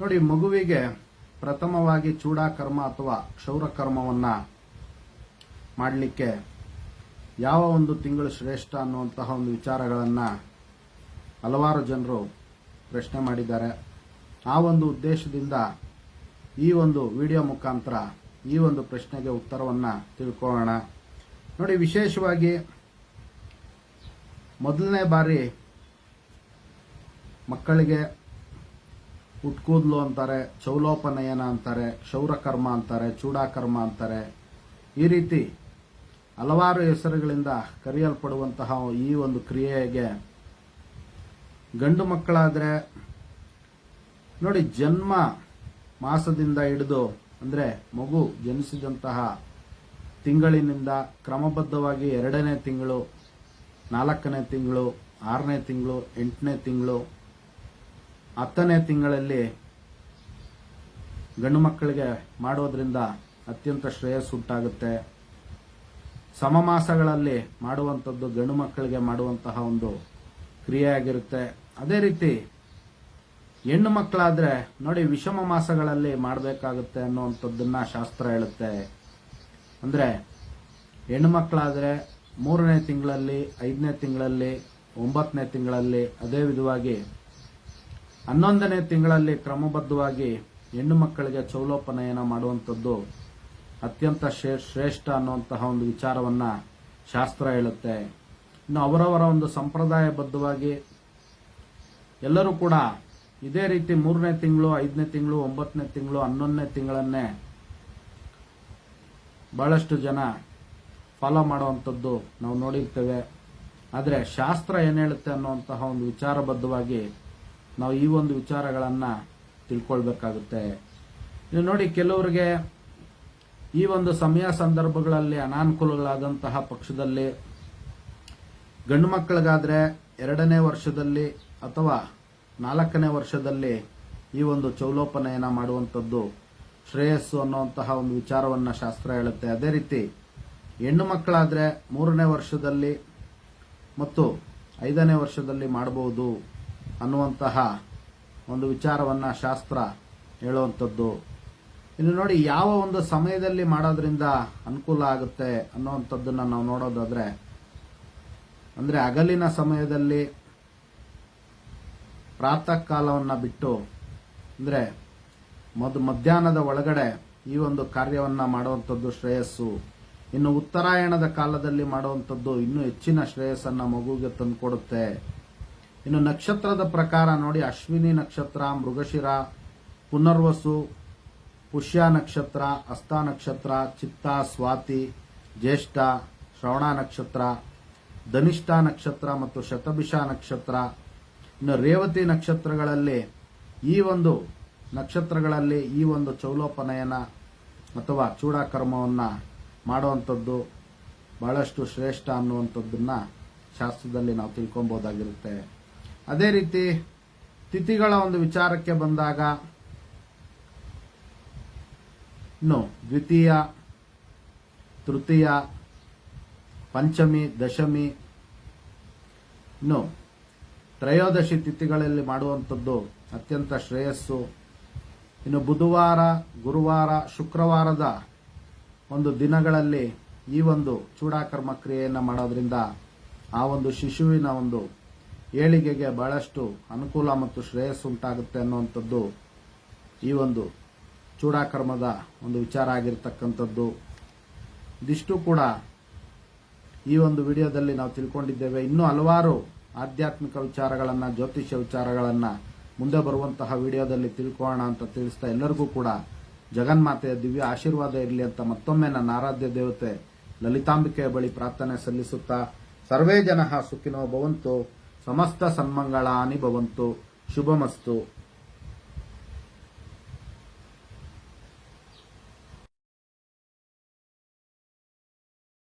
ನೋಡಿ, ಮಗುವಿಗೆ ಪ್ರಥಮವಾಗಿ ಚೂಡಾಕರ್ಮ ಅಥವಾ ಕ್ಷೌರಕರ್ಮವನ್ನ ಮಾಡಲಿಕ್ಕೆ ಯಾವ ಒಂದು ತಿಂಗಳು ಶ್ರೇಷ್ಠ ಅನ್ನುವಂತಹ ಒಂದು ವಿಚಾರಗಳನ್ನು ಹಲವಾರು ಜನರು ಪ್ರಶ್ನೆ ಮಾಡಿದ್ದಾರೆ. ಆ ಒಂದು ಉದ್ದೇಶದಿಂದ ಈ ಒಂದು ವಿಡಿಯೋ ಮುಖಾಂತರ ಈ ಒಂದು ಪ್ರಶ್ನೆಗೆ ಉತ್ತರವನ್ನು ತಿಳ್ಕೊಳ್ಳೋಣ. ನೋಡಿ, ವಿಶೇಷವಾಗಿ ಮೊದಲನೇ ಬಾರಿ ಮಕ್ಕಳಿಗೆ ಉಟ್ಕೂದ್ಲು ಅಂತಾರೆ, ಚೌಲೋಪನಯನ ಅಂತಾರೆ ಕ್ಷೌರಕರ್ಮ ಅಂತಾರೆ, ಚೂಡಾಕರ್ಮ ಅಂತಾರೆ. ಈ ರೀತಿ ಹಲವಾರು ಹೆಸರುಗಳಿಂದ ಕರೆಯಲ್ಪಡುವಂತಹ ಈ ಒಂದು ಕ್ರಿಯೆಗೆ ಗಂಡು ಮಕ್ಕಳಾದರೆ, ನೋಡಿ ಜನ್ಮ ಮಾಸದಿಂದ ಹಿಡಿದು, ಅಂದರೆ ಮಗು ಜನಿಸಿದಂತಹ ತಿಂಗಳಿನಿಂದ ಕ್ರಮಬದ್ಧವಾಗಿ ಎರಡನೇ ತಿಂಗಳು, ನಾಲ್ಕನೇ ತಿಂಗಳು, ಆರನೇ ತಿಂಗಳು, ಎಂಟನೇ ತಿಂಗಳು ಹತ್ತನೇ ತಿಂಗಳಲ್ಲಿ ಗಂಡು ಮಕ್ಕಳಿಗೆ ಮಾಡೋದ್ರಿಂದ ಅತ್ಯಂತ ಶ್ರೇಯಸ್ ಉಂಟಾಗುತ್ತೆ. ಸಮಮಾಸಗಳಲ್ಲಿ ಮಾಡುವಂಥದ್ದು ಗಂಡು ಮಕ್ಕಳಿಗೆ ಮಾಡುವಂತಹ ಒಂದು ಕ್ರಿಯೆಯಾಗಿರುತ್ತೆ. ಅದೇ ರೀತಿ ಹೆಣ್ಣು ಮಕ್ಕಳಾದ್ರೆ ನೋಡಿ ವಿಷಮ ಮಾಸಗಳಲ್ಲಿ ಮಾಡಬೇಕಾಗುತ್ತೆ ಅನ್ನುವಂಥದ್ದನ್ನ ಶಾಸ್ತ್ರ ಹೇಳುತ್ತೆ. ಅಂದ್ರೆ ಹೆಣ್ಣು ಮಕ್ಕಳಾದರೆ ಮೂರನೇ ತಿಂಗಳಲ್ಲಿ, ಐದನೇ ತಿಂಗಳಲ್ಲಿ, ಒಂಬತ್ತನೇ ತಿಂಗಳಲ್ಲಿ ಅದೇ ವಿಧವಾಗಿ ಹನ್ನೊಂದನೇ ತಿಂಗಳಲ್ಲಿ ಕ್ರಮಬದ್ಧವಾಗಿ ಹೆಣ್ಣು ಮಕ್ಕಳಿಗೆ ಚೌಲೋಪನಯನ ಮಾಡುವಂಥದ್ದು ಅತ್ಯಂತ ಶ್ರೇ- ಶ್ರೇಷ್ಠ ಅನ್ನುವಂತಹ ಒಂದು ವಿಚಾರವನ್ನ ಶಾಸ್ತ್ರ ಹೇಳುತ್ತೆ. ಇನ್ನು ಅವರವರ ಒಂದು ಸಂಪ್ರದಾಯಬದ್ಧವಾಗಿ ಎಲ್ಲರೂ ಕೂಡ ಇದೇ ರೀತಿ ಮೂರನೇ ತಿಂಗಳು, ಐದನೇ ತಿಂಗಳು, ಒಂಬತ್ತನೇ ತಿಂಗಳು, ಹನ್ನೊಂದನೇ ತಿಂಗಳನ್ನೇ ಬಹಳಷ್ಟು ಜನ ಫಾಲೋ ಮಾಡುವಂಥದ್ದು ನಾವು ನೋಡಿರ್ತೇವೆ. ಆದರೆ ಶಾಸ್ತ್ರ ಏನು ಹೇಳುತ್ತೆ ಅನ್ನುವಂತಹ ಒಂದು ವಿಚಾರಬದ್ಧವಾಗಿ ನಾವು ಈ ಒಂದು ವಿಚಾರಗಳನ್ನು ತಿಳ್ಕೊಳ್ಬೇಕಾಗುತ್ತೆ. ನೀವು ನೋಡಿ, ಕೆಲವರಿಗೆ ಈ ಒಂದು ಸಮಯ ಸಂದರ್ಭಗಳಲ್ಲಿ ಅನಾನುಕೂಲಗಳಾದಂತಹ ಪಕ್ಷದಲ್ಲಿ, ಗಂಡು ಮಕ್ಕಳಿಗಾದ್ರೆ ಎರಡನೇ ವರ್ಷದಲ್ಲಿ ಅಥವಾ ನಾಲ್ಕನೇ ವರ್ಷದಲ್ಲಿ ಈ ಒಂದು ಚೌಲೋಪನಯನ ಮಾಡುವಂಥದ್ದು ಶ್ರೇಯಸ್ಸು ಅನ್ನುವಂತಹ ಒಂದು ವಿಚಾರವನ್ನ ಶಾಸ್ತ್ರ ಹೇಳುತ್ತೆ. ಅದೇ ರೀತಿ ಹೆಣ್ಣು ಮಕ್ಕಳಾದರೆ ಮೂರನೇ ವರ್ಷದಲ್ಲಿ ಮತ್ತು ಐದನೇ ವರ್ಷದಲ್ಲಿ ಮಾಡಬಹುದು. ಅನ್ನುವಂತಹ ಒಂದು ವಿಚಾರವನ್ನ ಶಾಸ್ತ್ರ ಹೇಳುವಂಥದ್ದು. ಇನ್ನು ನೋಡಿ, ಯಾವ ಒಂದು ಸಮಯದಲ್ಲಿ ಮಾಡೋದ್ರಿಂದ ಅನುಕೂಲ ಆಗುತ್ತೆ ಅನ್ನುವಂಥದ್ದನ್ನು ನಾವು ನೋಡೋದಾದ್ರೆ, ಅಂದ್ರೆ ಹಗಲಿನ ಸಮಯದಲ್ಲಿ ಪ್ರಾತಃ ಕಾಲವನ್ನ ಬಿಟ್ಟು, ಅಂದ್ರೆ ಮದ್, ಮಧ್ಯಾಹ್ನದ ಒಳಗಡೆ ಈ ಒಂದು ಕಾರ್ಯವನ್ನ ಮಾಡುವಂಥದ್ದು ಶ್ರೇಯಸ್ಸು. ಇನ್ನು ಉತ್ತರಾಯಣದ ಕಾಲದಲ್ಲಿ ಮಾಡುವಂಥದ್ದು ಇನ್ನೂ ಹೆಚ್ಚಿನ ಶ್ರೇಯಸ್ಸನ್ನ ಮಗುವಿಗೆ ತಂದುಕೊಡುತ್ತೆ. ಇನ್ನು ನಕ್ಷತ್ರದ ಪ್ರಕಾರ ನೋಡಿ, ಅಶ್ವಿನಿ ನಕ್ಷತ್ರ, ಮೃಗಶಿರ, ಪುನರ್ವಸು, ಪುಷ್ಯ ನಕ್ಷತ್ರ, ಅಸ್ತ ನಕ್ಷತ್ರ, ಚಿತ್ತ, ಸ್ವಾತಿ, ಜ್ಯೇಷ್ಠ, ಶ್ರವಣ ನಕ್ಷತ್ರ, ಧನಿಷ್ಠ ನಕ್ಷತ್ರ ಮತ್ತು ಶತಭಿಷ ನಕ್ಷತ್ರ. ಇನ್ನು ರೇವತಿ ನಕ್ಷತ್ರಗಳಲ್ಲಿ ಈ ಒಂದು ನಕ್ಷತ್ರಗಳಲ್ಲಿ ಈ ಒಂದು ಚೌಲೋಪನಯನ ಅಥವಾ ಚೂಡಾಕರ್ಮವನ್ನು ಮಾಡುವಂಥದ್ದು ಬಹಳಷ್ಟು ಶ್ರೇಷ್ಠ ಅನ್ನುವಂಥದ್ದನ್ನು ಶಾಸ್ತ್ರದಲ್ಲಿ ನಾವು ತಿಳ್ಕೊಬಹುದಾಗಿರುತ್ತೆ. ಅದೇ ರೀತಿ ತಿಥಿಗಳ ಒಂದು ವಿಚಾರಕ್ಕೆ ಬಂದಾಗ, ಇನ್ನು ದ್ವಿತೀಯ, ತೃತೀಯ, ಪಂಚಮಿ, ದಶಮಿ, ಇನ್ನು ತ್ರಯೋದಶಿ ತಿಥಿಗಳಲ್ಲಿ ಮಾಡುವಂಥದ್ದು ಅತ್ಯಂತ ಶ್ರೇಯಸ್ಸು. ಇನ್ನು ಬುಧವಾರ, ಗುರುವಾರ, ಶುಕ್ರವಾರದ ಒಂದು ದಿನಗಳಲ್ಲಿ ಈ ಒಂದು ಚೂಡಾಕರ್ಮ ಕ್ರಿಯೆಯನ್ನು ಮಾಡೋದ್ರಿಂದ ಆ ಒಂದು ಶಿಶುವಿನ ಒಂದು ಏಳಿಗೆಗೆ ಬಹಳಷ್ಟು ಅನುಕೂಲ ಮತ್ತು ಶ್ರೇಯಸ್ಸು ಉಂಟಾಗುತ್ತೆ ಅನ್ನುವಂಥದ್ದು ಈ ಒಂದು ಚೂಡಾಕರ್ಮದ ಒಂದು ವಿಚಾರ ಆಗಿರತಕ್ಕಂಥದ್ದು. ಇದಿಷ್ಟು ಕೂಡ ಈ ಒಂದು ವಿಡಿಯೋದಲ್ಲಿ ನಾವು ತಿಳ್ಕೊಂಡಿದ್ದೇವೆ. ಇನ್ನೂ ಹಲವಾರು ಆಧ್ಯಾತ್ಮಿಕ ವಿಚಾರಗಳನ್ನು, ಜ್ಯೋತಿಷ್ಯ ವಿಚಾರಗಳನ್ನು ಮುಂದೆ ಬರುವಂತಹ ವಿಡಿಯೋದಲ್ಲಿ ತಿಳ್ಕೊಳ್ಳೋಣ ಅಂತ ತಿಳಿಸ್ತಾ ಎಲ್ಲರಿಗೂ ಕೂಡ ಜಗನ್ಮಾತೆಯ ದಿವ್ಯ ಆಶೀರ್ವಾದ ಇರಲಿ ಅಂತ ಮತ್ತೊಮ್ಮೆ ನನ್ನ ಆರಾಧ್ಯ ದೇವತೆ ಲಲಿತಾಂಬಿಕೆಯ ಬಳಿ ಪ್ರಾರ್ಥನೆ ಸಲ್ಲಿಸುತ್ತಾ, ಸರ್ವೇ ಜನ ಸುಖಿನೋ ಭವಂತು. ಸಮಸ್ತ ಸನ್ಮಂಗಳಾನಿ ಭವಂತು. ಶುಭಮಸ್ತು.